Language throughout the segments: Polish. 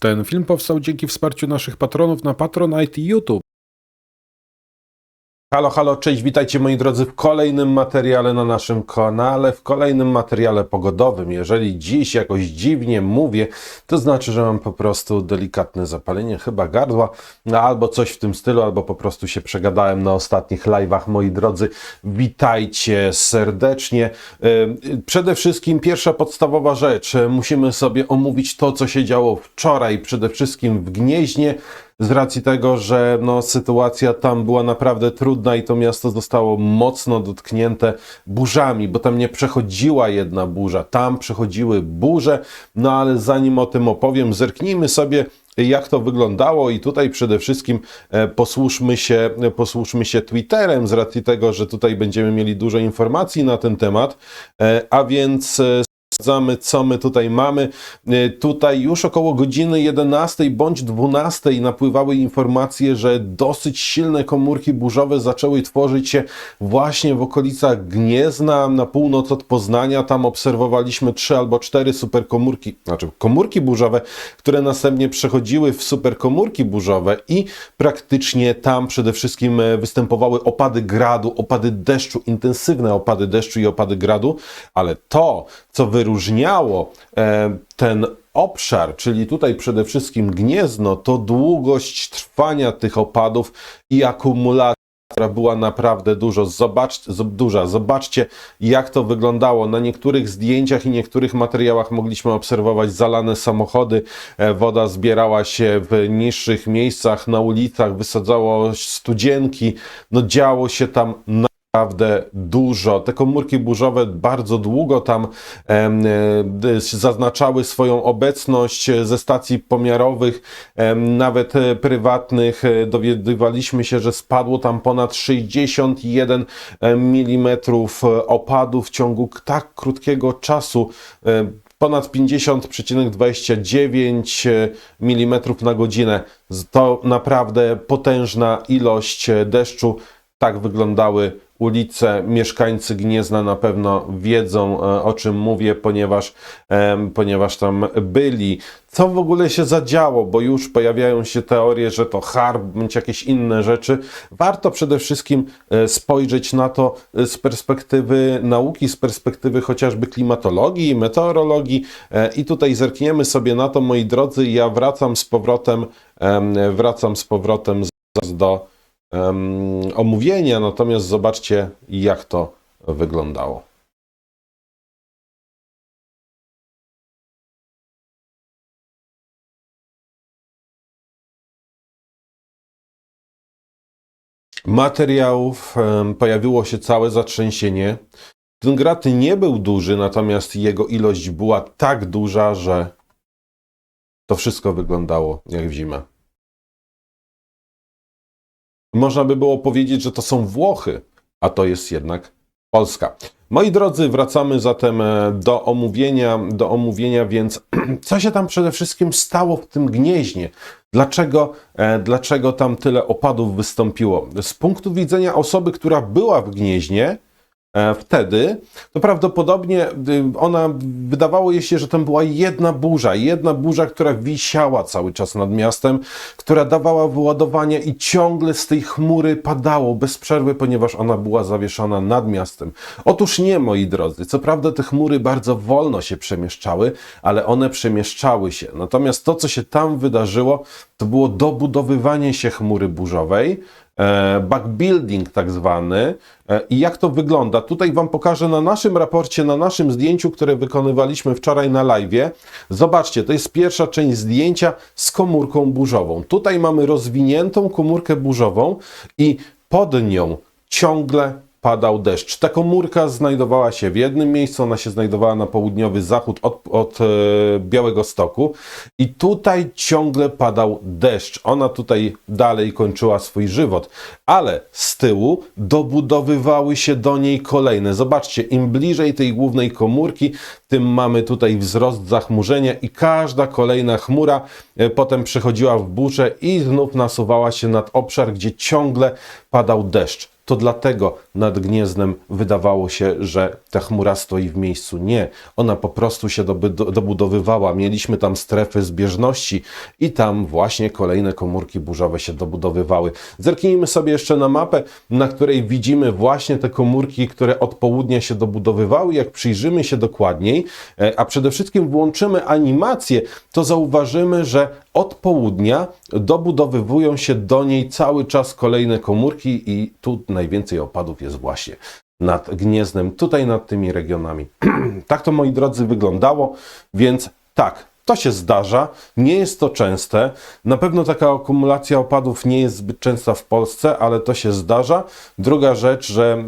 Ten film powstał dzięki wsparciu naszych patronów na Patronite i YouTube. Halo, halo, cześć, witajcie moi drodzy w kolejnym materiale na naszym kanale, w kolejnym materiale pogodowym. Jeżeli dziś jakoś dziwnie mówię, to znaczy, że mam po prostu delikatne zapalenie chyba gardła, no, albo coś w tym stylu, albo po prostu się przegadałem na ostatnich live'ach, moi drodzy. Witajcie serdecznie. Przede wszystkim pierwsza podstawowa rzecz, musimy sobie omówić to, co się działo wczoraj, przede wszystkim w Gnieźnie z racji tego, że no, sytuacja tam była naprawdę trudna i to miasto zostało mocno dotknięte burzami, bo tam nie przechodziła jedna burza, tam przechodziły burze, no ale zanim o tym opowiem, zerknijmy sobie jak to wyglądało i tutaj przede wszystkim e, posłuszmy się, posłuszmy się Twitterem z racji tego, że tutaj będziemy mieli dużo informacji na ten temat, E, a więc e, Sprawdzamy, co my tutaj mamy. E, Tutaj już około godziny 11 bądź 12 napływały informacje, że dosyć silne komórki burzowe zaczęły tworzyć się właśnie w okolicach Gniezna, na północ od Poznania. Tam obserwowaliśmy trzy albo cztery superkomórki, znaczy komórki burzowe, które następnie przechodziły w superkomórki burzowe i praktycznie tam przede wszystkim e, występowały opady gradu, opady deszczu, intensywne opady deszczu i opady gradu, ale to, co wyróżniało e, ten obszar, czyli tutaj przede wszystkim Gniezno, to długość trwania tych opadów i akumulacja która była naprawdę dużo. Zobacz, zob- duża. Zobaczcie, jak to wyglądało. Na niektórych zdjęciach i niektórych materiałach mogliśmy obserwować zalane samochody. E, Woda zbierała się w niższych miejscach, na ulicach, wysadzało studzienki. No działo się tam naprawdę dużo. Te komórki burzowe bardzo długo tam e, zaznaczały swoją obecność e, ze stacji pomiarowych, nawet e, prywatnych. Dowiadywaliśmy się, że spadło tam ponad 61 mm opadu w ciągu tak krótkiego czasu. Ponad 50,29 mm na godzinę. To naprawdę potężna ilość deszczu. Tak wyglądały ulice. Mieszkańcy Gniezna na pewno wiedzą, e, o czym mówię, ponieważ, ponieważ tam byli. Co w ogóle się zadziało, bo już pojawiają się teorie, że to harb bądź jakieś inne rzeczy. Warto przede wszystkim e, spojrzeć na to e, z perspektywy nauki, z perspektywy chociażby klimatologii, meteorologii. I tutaj zerkniemy sobie na to, moi drodzy. Ja wracam z powrotem, em, wracam z powrotem do em, omówienia, natomiast zobaczcie, jak to wyglądało. Materiałów em, pojawiło się całe zatrzęsienie. Ten grat nie był duży, natomiast jego ilość była tak duża, że to wszystko wyglądało jak w zimę. Można by było powiedzieć, że to są Włochy, a to jest jednak Polska. Moi drodzy, wracamy zatem e, do omówienia, do omówienia, więc co się tam przede wszystkim stało w tym gnieźnie? Dlaczego, e, dlaczego tam tyle opadów wystąpiło? Z punktu widzenia osoby, która była w gnieźnie, wtedy, to prawdopodobnie y, ona, wydawało jej się, że tam była jedna burza, jedna burza, która wisiała cały czas nad miastem, która dawała wyładowanie i ciągle z tej chmury padało bez przerwy, ponieważ ona była zawieszona nad miastem. Otóż nie, moi drodzy. Co prawda te chmury bardzo wolno się przemieszczały, ale one przemieszczały się. Natomiast to, co się tam wydarzyło, to było dobudowywanie się chmury burzowej, e, backbuilding tak zwany. E, I jak to wygląda? Tutaj Wam pokażę na naszym raporcie, na naszym zdjęciu, które wykonywaliśmy wczoraj na live. Zobaczcie, to jest pierwsza część zdjęcia z komórką burzową. Tutaj mamy rozwiniętą komórkę burzową i pod nią ciągle padał deszcz. Ta komórka znajdowała się w jednym miejscu, ona się znajdowała na południowy zachód od, od e, Białego Stoku i tutaj ciągle padał deszcz. Ona tutaj dalej kończyła swój żywot, ale z tyłu dobudowywały się do niej kolejne. Zobaczcie, im bliżej tej głównej komórki, tym mamy tutaj wzrost zachmurzenia i każda kolejna chmura e, potem przechodziła w burzę i znów nasuwała się nad obszar, gdzie ciągle padał deszcz. To dlatego nad Gniezdem wydawało się, że ta chmura stoi w miejscu. Nie, ona po prostu się dobudowywała. Mieliśmy tam strefy zbieżności i tam właśnie kolejne komórki burzowe się dobudowywały. Zerknijmy sobie jeszcze na mapę, na której widzimy właśnie te komórki, które od południa się dobudowywały. Jak przyjrzymy się dokładniej, e, a przede wszystkim włączymy animację, to zauważymy, że od południa dobudowywują się do niej cały czas kolejne komórki i tu najwięcej opadów jest właśnie nad Gniezdem, tutaj nad tymi regionami. tak to, moi drodzy, wyglądało, więc tak, to się zdarza, nie jest to częste. Na pewno taka akumulacja opadów nie jest zbyt częsta w Polsce, ale to się zdarza. Druga rzecz, że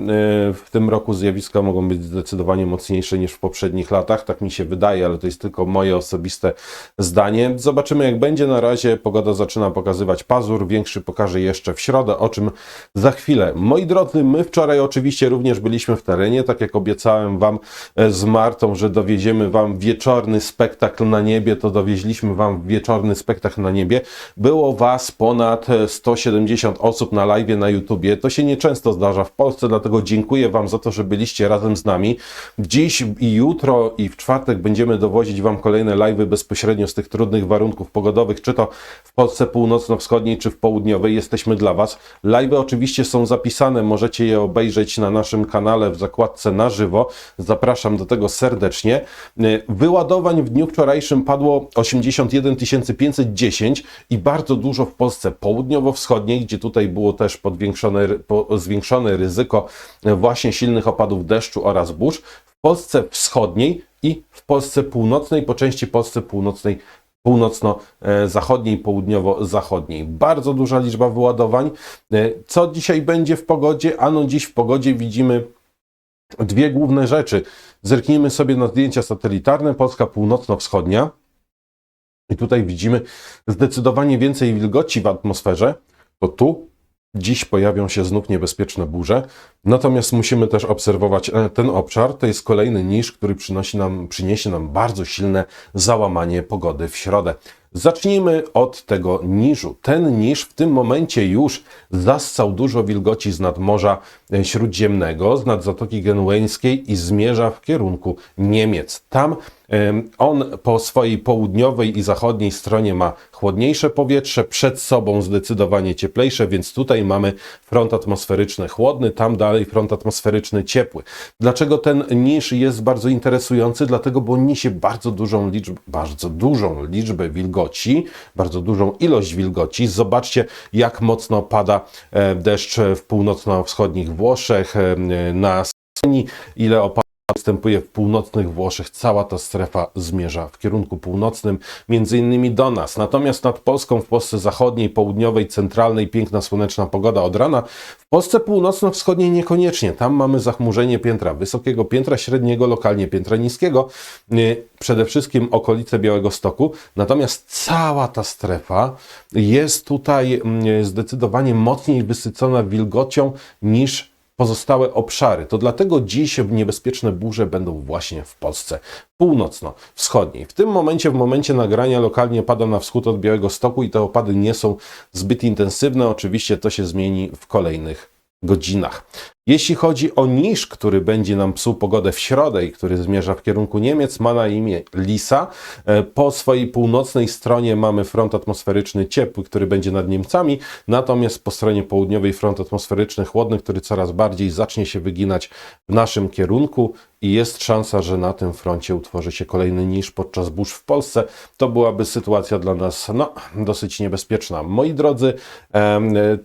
y, w tym roku zjawiska mogą być zdecydowanie mocniejsze niż w poprzednich latach, tak mi się wydaje, ale to jest tylko moje osobiste zdanie. Zobaczymy jak będzie. Na razie pogoda zaczyna pokazywać pazur, większy pokaże jeszcze w środę, o czym za chwilę. Moi drodzy, my wczoraj oczywiście również byliśmy w terenie, tak jak obiecałem Wam e, z Martą, że dowieziemy Wam wieczorny spektakl na niebie, to dowieźliśmy Wam wieczorny spektakl na niebie. Było Was ponad e, 170 osób na live na YouTubie. To się nieczęsto zdarza w Polsce, dlatego dziękuję Wam za to, że byliście razem z nami. Dziś i jutro i w czwartek będziemy dowozić Wam kolejne live'y bezpośrednio z tych trudnych warunków pogodowych, czy to w Polsce północno-wschodniej, czy w południowej. Jesteśmy dla Was. Live'y oczywiście są zapisane, możecie je obejrzeć na naszym kanale w zakładce na żywo. Zapraszam do tego serdecznie. E, Wyładowań w dniu wczorajszym padło 81 510 i bardzo dużo w Polsce południowo-wschodniej, gdzie tutaj było też podwiększone, po, zwiększone ryzyko właśnie silnych opadów deszczu oraz burz. W Polsce wschodniej i w Polsce północnej, po części Polsce północnej północno-zachodniej, południowo-zachodniej. Bardzo duża liczba wyładowań. E, Co dzisiaj będzie w pogodzie? Ano dziś w pogodzie widzimy dwie główne rzeczy. Zerknijmy sobie na zdjęcia satelitarne. Polska północno-wschodnia. I tutaj widzimy zdecydowanie więcej wilgoci w atmosferze. To tu dziś pojawią się znów niebezpieczne burze. Natomiast musimy też obserwować e, ten obszar. To jest kolejny niż, który przynosi nam, przyniesie nam bardzo silne załamanie pogody w środę. Zacznijmy od tego niżu. Ten niż w tym momencie już zassał dużo wilgoci z nadmorza e, śródziemnego, z nad Zatoki Genueńskiej i zmierza w kierunku Niemiec. Tam on po swojej południowej i zachodniej stronie ma chłodniejsze powietrze, przed sobą zdecydowanie cieplejsze, więc tutaj mamy front atmosferyczny chłodny, tam dalej front atmosferyczny ciepły. Dlaczego ten niż jest bardzo interesujący? Dlatego, bo niesie bardzo dużą liczbę, bardzo dużą liczbę wilgoci, bardzo dużą ilość wilgoci. Zobaczcie, jak mocno pada e, deszcz w północno-wschodnich Włoszech, e, na Sardynii, ile opada występuje w północnych Włoszech. Cała ta strefa zmierza w kierunku północnym, między innymi do nas. Natomiast nad Polską, w Polsce zachodniej, południowej, centralnej, piękna słoneczna pogoda od rana. W Polsce północno-wschodniej niekoniecznie. Tam mamy zachmurzenie piętra wysokiego, piętra średniego, lokalnie piętra niskiego. Yy, Przede wszystkim okolice Białego Stoku. Natomiast cała ta strefa jest tutaj mm, zdecydowanie mocniej wysycona wilgocią niż pozostałe obszary. To dlatego dziś niebezpieczne burze będą właśnie w Polsce północno-wschodniej. W tym momencie, w momencie nagrania lokalnie pada na wschód od Białego Stoku i te opady nie są zbyt intensywne. Oczywiście to się zmieni w kolejnych godzinach. Jeśli chodzi o niż, który będzie nam psuł pogodę w środę i który zmierza w kierunku Niemiec, ma na imię Lisa. E, Po swojej północnej stronie mamy front atmosferyczny ciepły, który będzie nad Niemcami, natomiast po stronie południowej front atmosferyczny chłodny, który coraz bardziej zacznie się wyginać w naszym kierunku i jest szansa, że na tym froncie utworzy się kolejny niż podczas burz w Polsce. To byłaby sytuacja dla nas no, dosyć niebezpieczna. Moi drodzy, e,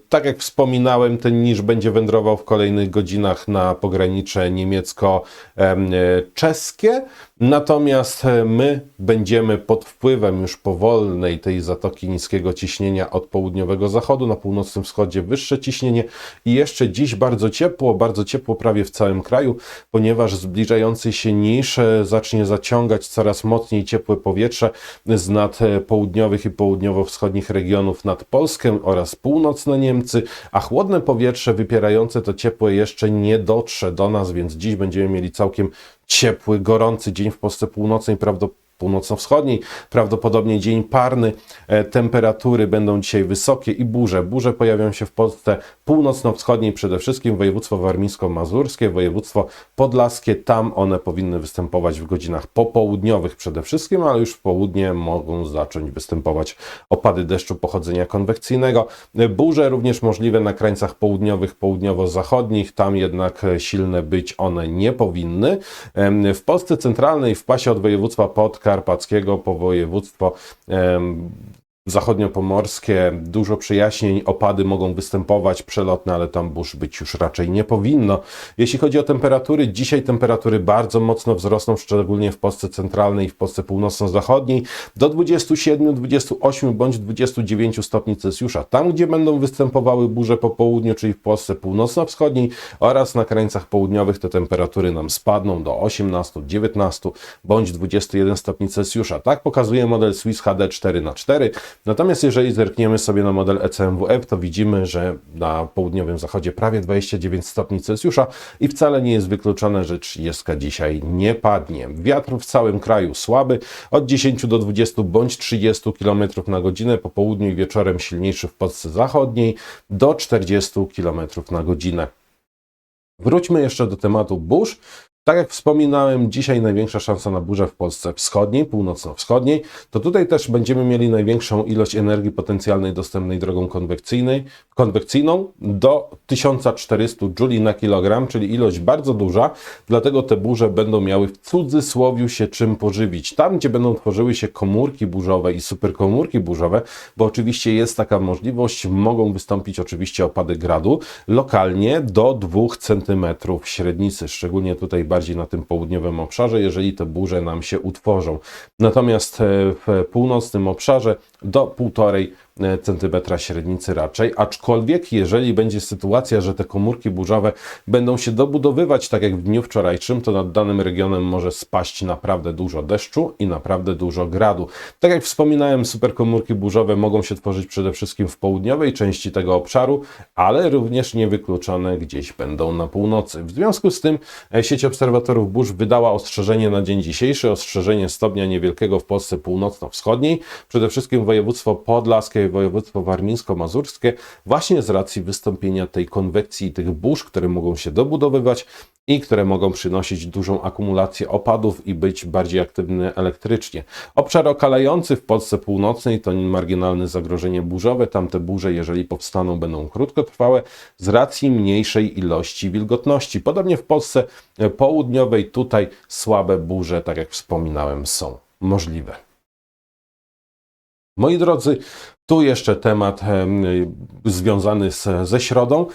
tak jak wspominałem, ten niż będzie wędrował w kolejnych godzinach na pogranicze niemiecko-czeskie. Natomiast e, my będziemy pod wpływem już powolnej tej zatoki niskiego ciśnienia od południowego zachodu, na północnym wschodzie wyższe ciśnienie i jeszcze dziś bardzo ciepło, bardzo ciepło prawie w całym kraju, ponieważ zbliżający się niż zacznie zaciągać coraz mocniej ciepłe powietrze z nad e, południowych i południowo-wschodnich regionów nad Polskę oraz północne Niemcy, a chłodne powietrze wypierające to ciepłe jeszcze nie dotrze do nas, więc dziś będziemy mieli całkiem ciepły, gorący dzień w Polsce Północnej, prawdopodobnie północno-wschodniej, prawdopodobnie dzień parny, e, temperatury będą dzisiaj wysokie i burze. Burze pojawią się w Polsce północno-wschodniej, przede wszystkim województwo warmińsko-mazurskie, województwo podlaskie, tam one powinny występować w godzinach popołudniowych przede wszystkim, ale już w południe mogą zacząć występować opady deszczu pochodzenia konwekcyjnego. Burze również możliwe na krańcach południowych, południowo-zachodnich, tam jednak silne być one nie powinny. W Polsce centralnej, w pasie od województwa podkarpackiego po województwo zachodniopomorskie, dużo przejaśnień, opady mogą występować przelotne, ale tam burz być już raczej nie powinno. Jeśli chodzi o temperatury, dzisiaj temperatury bardzo mocno wzrosną, szczególnie w Polsce centralnej i w Polsce północno-zachodniej, do 27, 28 bądź 29 stopni Celsjusza. Tam, gdzie będą występowały burze po południu, czyli w Polsce północno-wschodniej oraz na krańcach południowych, te temperatury nam spadną do 18, 19 bądź 21 stopni Celsjusza. Tak pokazuje model Swiss HD 4x4. Natomiast jeżeli zerkniemy sobie na model E ECMWF, to widzimy, że na południowym zachodzie prawie 29 stopni Celsjusza i wcale nie jest wykluczone, że 30 dzisiaj nie padnie. Wiatr w całym kraju słaby, od 10 do 20 bądź 30 km na godzinę, po południu i wieczorem silniejszy w Polsce zachodniej do 40 km na godzinę. Wróćmy jeszcze do tematu burz. Tak jak wspominałem, dzisiaj największa szansa na burzę w Polsce wschodniej, północno-wschodniej. To tutaj też będziemy mieli największą ilość energii potencjalnej dostępnej drogą konwekcyjnej, konwekcyjną do 1400 Joule na kilogram, czyli ilość bardzo duża. Dlatego te burze będą miały w cudzysłowiu się czym pożywić. Tam, gdzie będą tworzyły się komórki burzowe i superkomórki burzowe, bo oczywiście jest taka możliwość, mogą wystąpić oczywiście opady gradu lokalnie do 2 cm średnicy, szczególnie tutaj bardziej na tym południowym obszarze, jeżeli te burze nam się utworzą. Natomiast e, w północnym obszarze do 1,5 cm średnicy raczej, aczkolwiek jeżeli będzie sytuacja, że te komórki burzowe będą się dobudowywać tak jak w dniu wczorajszym, to nad danym regionem może spaść naprawdę dużo deszczu i naprawdę dużo gradu. Tak jak wspominałem, superkomórki burzowe mogą się tworzyć przede wszystkim w południowej części tego obszaru, ale również niewykluczone gdzieś będą na północy. W związku z tym e, sieć obserwatorów burz wydała ostrzeżenie na dzień dzisiejszy, ostrzeżenie stopnia niewielkiego w Polsce północno-wschodniej, przede wszystkim województwo podlaskie województwo warmińsko-mazurskie, właśnie z racji wystąpienia tej konwekcji i tych burz, które mogą się dobudowywać i które mogą przynosić dużą akumulację opadów i być bardziej aktywne elektrycznie. Obszar okalający w Polsce północnej to marginalne zagrożenie burzowe. Tamte burze, jeżeli powstaną, będą krótkotrwałe z racji mniejszej ilości wilgotności. Podobnie w Polsce południowej tutaj słabe burze, tak jak wspominałem, są możliwe. Moi drodzy, tu jeszcze temat em, związany z, ze środą.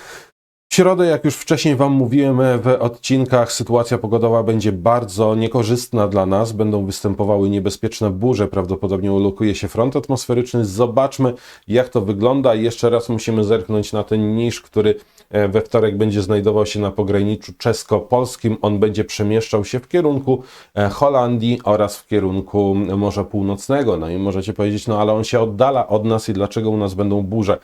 W środę, jak już wcześniej Wam mówiłem w odcinkach, sytuacja pogodowa będzie bardzo niekorzystna dla nas. Będą występowały niebezpieczne burze, prawdopodobnie ulokuje się front atmosferyczny. Zobaczmy, jak to wygląda. Jeszcze raz musimy zerknąć na ten niż, który e, we wtorek będzie znajdował się na pograniczu czesko-polskim. On będzie przemieszczał się w kierunku e, Holandii oraz w kierunku Morza Północnego. No i możecie powiedzieć, no ale on się oddala od nas i dlaczego u nas będą burze?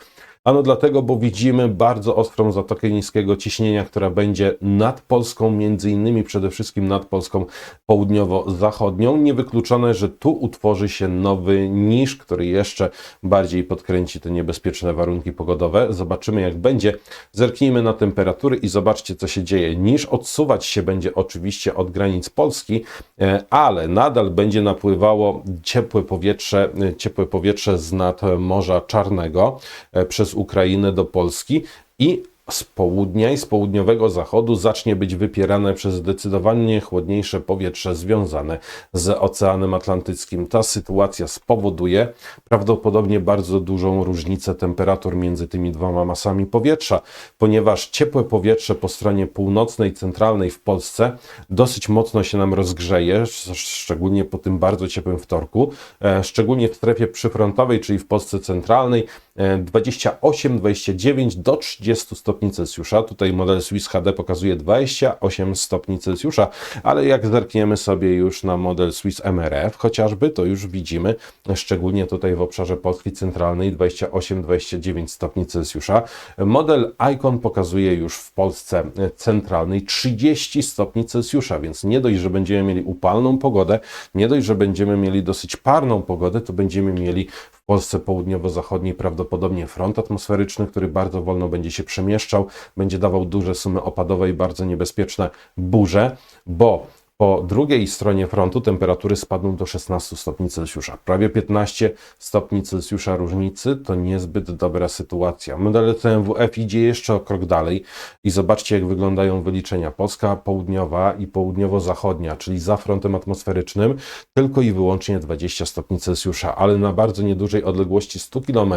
Ano dlatego, bo widzimy bardzo ostrą zatokę niskiego ciśnienia, która będzie nad Polską, między innymi przede wszystkim nad Polską południowo-zachodnią. Niewykluczone, że tu utworzy się nowy niż, który jeszcze bardziej podkręci te niebezpieczne warunki pogodowe. Zobaczymy jak będzie. Zerknijmy na temperatury i zobaczcie co się dzieje. Niż odsuwać się będzie oczywiście od granic Polski, e, ale nadal będzie napływało ciepłe powietrze, e, ciepłe powietrze z nad Morza Czarnego e, przez Ukrainę do Polski i z południa i z południowego zachodu zacznie być wypierane przez zdecydowanie chłodniejsze powietrze związane z Oceanem Atlantyckim. Ta sytuacja spowoduje prawdopodobnie bardzo dużą różnicę temperatur między tymi dwoma masami powietrza, ponieważ ciepłe powietrze po stronie północnej, centralnej w Polsce dosyć mocno się nam rozgrzeje, sz- szczególnie po tym bardzo ciepłym wtorku, e, szczególnie w strefie przyfrontowej, czyli w Polsce centralnej, 28, 29 do 30 stopni Celsjusza. Tutaj model Swiss HD pokazuje 28 stopni Celsjusza, ale jak zerkniemy sobie już na model Swiss MRF chociażby, to już widzimy, szczególnie tutaj w obszarze Polski Centralnej 28-29 stopni Celsjusza. Model Icon pokazuje już w Polsce Centralnej 30 stopni Celsjusza, więc nie dość, że będziemy mieli upalną pogodę, nie dość, że będziemy mieli dosyć parną pogodę, to będziemy mieli w Polsce południowo-zachodniej prawdopodobnie front atmosferyczny, który bardzo wolno będzie się przemieszczał, będzie dawał duże sumy opadowe i bardzo niebezpieczne burze, bo po drugiej stronie frontu temperatury spadną do 16 stopni Celsjusza. Prawie 15 stopni Celsjusza różnicy to niezbyt dobra sytuacja. Model CMWF idzie jeszcze o krok dalej i zobaczcie, jak wyglądają wyliczenia. Polska południowa i południowo-zachodnia, czyli za frontem atmosferycznym, tylko i wyłącznie 20 stopni Celsjusza, ale na bardzo niedużej odległości 100 km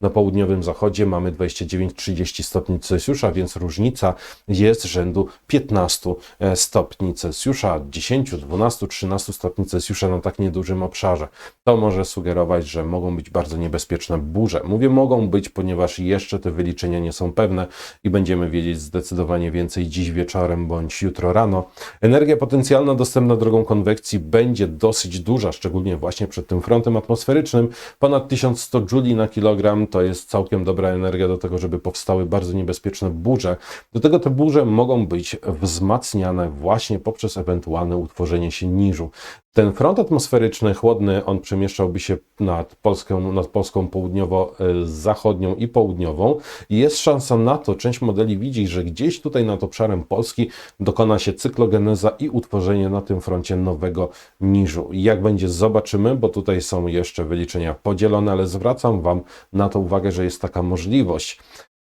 na południowym zachodzie mamy 29-30 stopni Celsjusza, więc różnica jest rzędu 15 stopni Celsjusza. 10, 12, 13 stopni Celsjusza na tak niedużym obszarze. To może sugerować, że mogą być bardzo niebezpieczne burze. Mówię mogą być, ponieważ jeszcze te wyliczenia nie są pewne i będziemy wiedzieć zdecydowanie więcej dziś wieczorem bądź jutro rano. Energia potencjalna dostępna drogą konwekcji będzie dosyć duża, szczególnie właśnie przed tym frontem atmosferycznym. Ponad 1100 jouli na kilogram to jest całkiem dobra energia do tego, żeby powstały bardzo niebezpieczne burze. Do tego te burze mogą być wzmacniane właśnie poprzez ewentualne utworzenie się niżu. Ten front atmosferyczny, chłodny, on przemieszczałby się nad Polską, nad Polską południowo-zachodnią i południową. I jest szansa na to, część modeli widzi, że gdzieś tutaj nad obszarem Polski dokona się cyklogeneza i utworzenie na tym froncie nowego niżu. Jak będzie, zobaczymy, bo tutaj są jeszcze wyliczenia podzielone, ale zwracam Wam na to uwagę, że jest taka możliwość.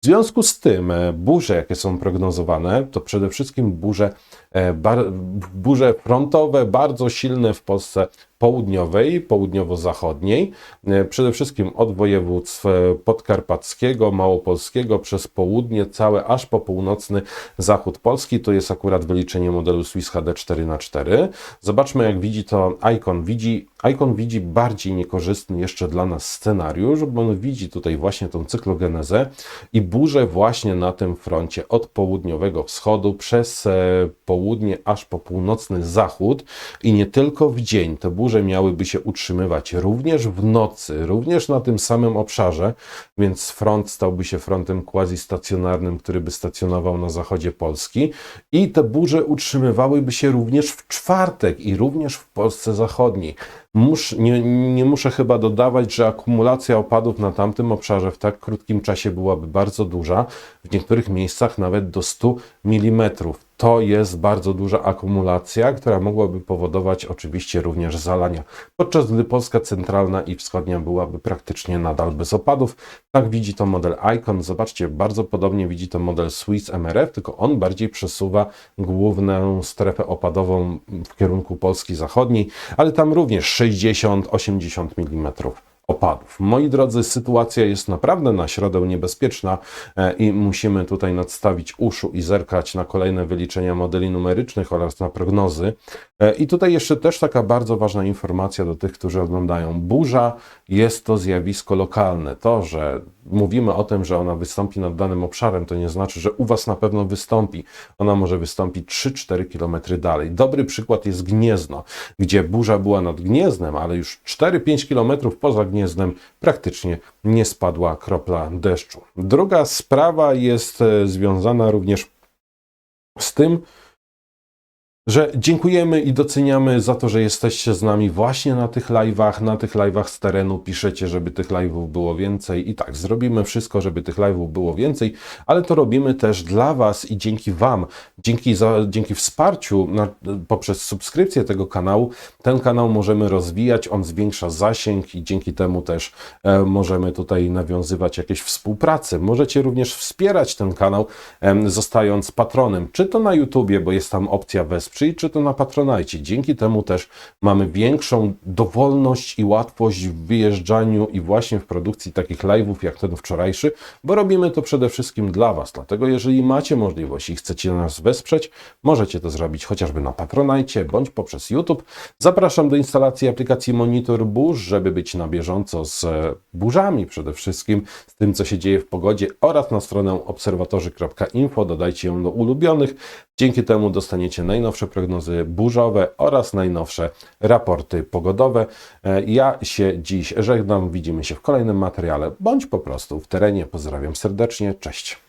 W związku z tym e, burze, jakie są prognozowane, to przede wszystkim burze, e, bar, burze frontowe, bardzo silne w Polsce południowej, południowo-zachodniej, e, przede wszystkim od województw podkarpackiego, małopolskiego, przez południe, całe aż po północny zachód Polski. To jest akurat wyliczenie modelu Swiss HD 4x4. Zobaczmy, jak widzi to Icon. Widzi, Icon widzi bardziej niekorzystny jeszcze dla nas scenariusz, bo on widzi tutaj właśnie tą cyklogenezę i burze właśnie na tym froncie od południowego wschodu przez południe aż po północny zachód i nie tylko w dzień. Te burze miałyby się utrzymywać również w nocy, również na tym samym obszarze, więc front stałby się frontem quasi-stacjonarnym, który by stacjonował na zachodzie Polski i te burze utrzymywałyby się również w czwartek i również w Polsce Zachodniej. Mus, nie, nie muszę chyba dodawać, że akumulacja opadów na tamtym obszarze w tak krótkim czasie byłaby bardzo duża, w niektórych miejscach nawet do 100 mm. To jest bardzo duża akumulacja, która mogłaby powodować oczywiście również zalania, podczas gdy Polska centralna i wschodnia byłaby praktycznie nadal bez opadów. Tak widzi to model Icon. Zobaczcie, bardzo podobnie widzi to model Swiss MRF, tylko on bardziej przesuwa główną strefę opadową w kierunku Polski zachodniej, ale tam również 60-80 mm opadów. Moi drodzy, sytuacja jest naprawdę na środę niebezpieczna e, i musimy tutaj nadstawić uszu i zerkać na kolejne wyliczenia modeli numerycznych oraz na prognozy. E, I tutaj jeszcze też taka bardzo ważna informacja do tych, którzy oglądają. Burza jest to zjawisko lokalne. To, że mówimy o tym, że ona wystąpi nad danym obszarem, to nie znaczy, że u Was na pewno wystąpi. Ona może wystąpić 3-4 km dalej. Dobry przykład jest Gniezno, gdzie burza była nad Gniezdem, ale już 4-5 km poza Gniezdem praktycznie nie spadła kropla deszczu. Druga sprawa jest e, związana również z tym, że dziękujemy i doceniamy za to, że jesteście z nami właśnie na tych live'ach, na tych live'ach z terenu. Piszecie, żeby tych live'ów było więcej i tak, zrobimy wszystko, żeby tych live'ów było więcej, ale to robimy też dla Was i dzięki Wam, dzięki, za, dzięki wsparciu na, poprzez subskrypcję tego kanału, ten kanał możemy rozwijać, on zwiększa zasięg i dzięki temu też e, możemy tutaj nawiązywać jakieś współpracy. Możecie również wspierać ten kanał, e, zostając patronem, czy to na YouTubie, bo jest tam opcja wesprzeć czyli czy to na Patronajcie. Dzięki temu też mamy większą dowolność i łatwość w wyjeżdżaniu i właśnie w produkcji takich live'ów jak ten wczorajszy, bo robimy to przede wszystkim dla Was. Dlatego jeżeli macie możliwość i chcecie nas wesprzeć, możecie to zrobić chociażby na Patronajcie bądź poprzez YouTube. Zapraszam do instalacji aplikacji Monitor Burz, żeby być na bieżąco z e, burzami przede wszystkim, z tym co się dzieje w pogodzie oraz na stronę obserwatorzy.info. Dodajcie ją do ulubionych. Dzięki temu dostaniecie najnowsze prognozy burzowe oraz najnowsze raporty pogodowe. E, Ja się dziś żegnam. Widzimy się w kolejnym materiale bądź po prostu w terenie. Pozdrawiam serdecznie. Cześć.